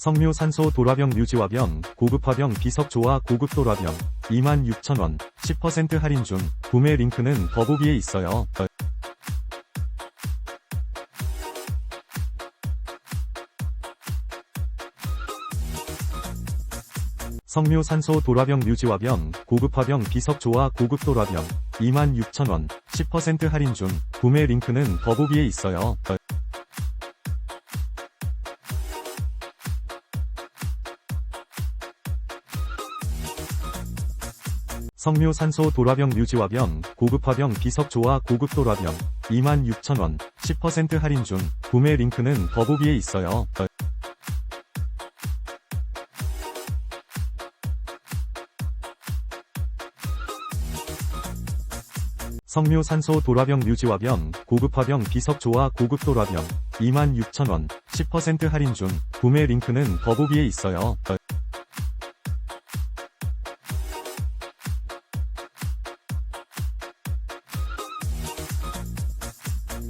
석묘산소 도라병 유지화병, 고급화병 비석조화 고급 도라병, 26,000원, 10% 할인 중, 구매 링크는 더보기에 있어요. 석묘산소 도라병 유지화병, 고급화병 비석조화 고급 도라병, 26,000원, 10% 할인 중, 구매 링크는 더보기에 있어요. 석묘산소 도라병 유지화병, 고급화병 비석조화 고급 도라병, 26,000원, 10% 할인 중, 구매 링크는 더보기에 있어요. 석묘산소 도라병 유지화병, 고급화병 비석조화 고급 도라병, 26,000원, 10% 할인 중, 구매 링크는 더보기에 있어요.